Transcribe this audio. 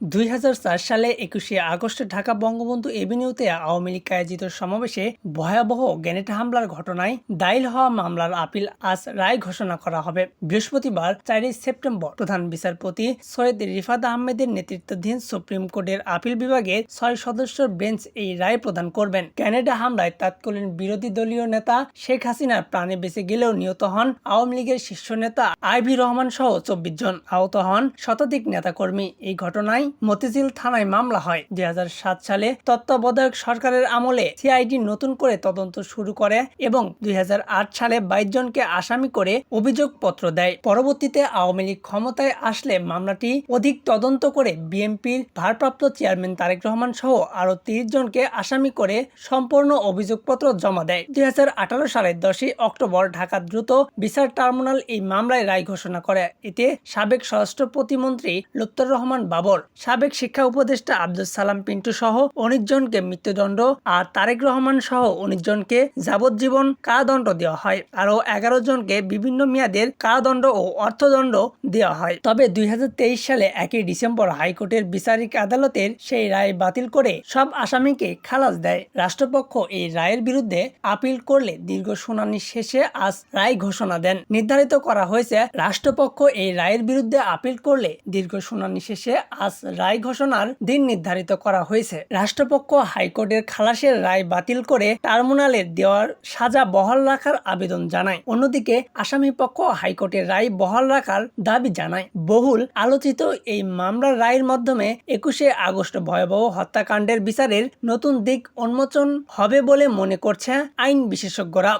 দুই হাজার চার সালে একুশে আগস্ট ঢাকা বঙ্গবন্ধু এভিনিউতে আওয়ামী লীগ আয়োজিত সমাবেশে ভয়াবহ গ্যানেট হামলার ঘটনায় দায়ের হওয়া মামলার আপিল আজ রায় ঘোষণা করা হবে। বৃহস্পতিবার, চারই সেপ্টেম্বর, প্রধান বিচারপতি সৈয়দ রিফাত আহমেদের নেতৃত্বাধীন সুপ্রিম কোর্টের আপিল বিভাগের ছয় সদস্যের বেঞ্চ এই রায় প্রদান করবেন। ক্যানাডা হামলায় তৎকালীন বিরোধী দলীয় নেতা শেখ হাসিনার প্রাণে বেঁচে গেলেও নিহত হন আওয়ামী লীগের শীর্ষ নেতা আই আইভি রহমান সহ চব্বিশ জন। আহত হন শতাধিক নেতাকর্মী। এই ঘটনায় মতিঝিল থানায় মামলা হয়। দুই হাজার সাত সালে তত্ত্বাবধায়ক সরকারের আমলে সিআইডি নতুন করে তদন্ত শুরু করে এবং দুই সালে বাইশ জনকে আসামি করে অভিযোগপত্র দেয়। পরবর্তীতে আওয়ামী লীগ ক্ষমতায় আসলে মামলাটি অধিক তদন্ত করে বিএনপির ভারপ্রাপ্ত চেয়ারম্যান তারেক রহমান সহ আরও তিরিশ জনকে আসামি করে সম্পূর্ণ অভিযোগপত্র জমা দেয়। দুই হাজার আঠারো সালের দশই অক্টোবর ঢাকা দ্রুত বিচার ট্রাইব্যুনাল এই মামলায় রায় ঘোষণা করে। এতে সাবেক স্বরাষ্ট্র প্রতিমন্ত্রী লুত্তর রহমান বাবর সাবেক শিক্ষা উপদেষ্টা আব্দুল সালাম পিন্টু সহ জনকে মৃত্যুদণ্ড আর তারেক রহমান সহ জনকে যাবজ্জীবন কারাদণ্ড দেওয়া হয়। আরও এগারো জনকে বিভিন্ন মেয়াদের কারাদণ্ড ও অর্থদণ্ড দেওয়া হয়। তবে দুই হাজার তেইশ সালে একই ডিসেম্বর হাইকোর্টের বিচারিক আদালতের সেই রায় বাতিল করে সব আসামিকে খালাস দেয়। রাষ্ট্রপক্ষ এই রায়ের বিরুদ্ধে আপিল করলে দীর্ঘ শুনানি শেষে আজ রায় ঘোষণা দেন। নির্ধারিত করা হয়েছে, রাষ্ট্রপক্ষ এই রায়ের বিরুদ্ধে আপিল করলে দীর্ঘ শুনানি শেষে আজ রায় ঘোষণার দিন নির্ধারিত করা হয়েছে। রাষ্ট্রপক্ষ হাইকোর্টের খালাসের রায় বাতিল করে টার্মিনালের দেওয়ার সাজা বহাল রাখার আবেদন জানায়। অন্যদিকে আসামি পক্ষ হাইকোর্টের রায় বহাল রাখার দাবি জানায়। বহুল আলোচিত এই মামলার রায়ের মাধ্যমে একুশে আগস্ট ভয়াবহ হত্যাকাণ্ডের বিচারের নতুন দিক উন্মোচন হবে বলে মনে করছে আইন বিশেষজ্ঞরা।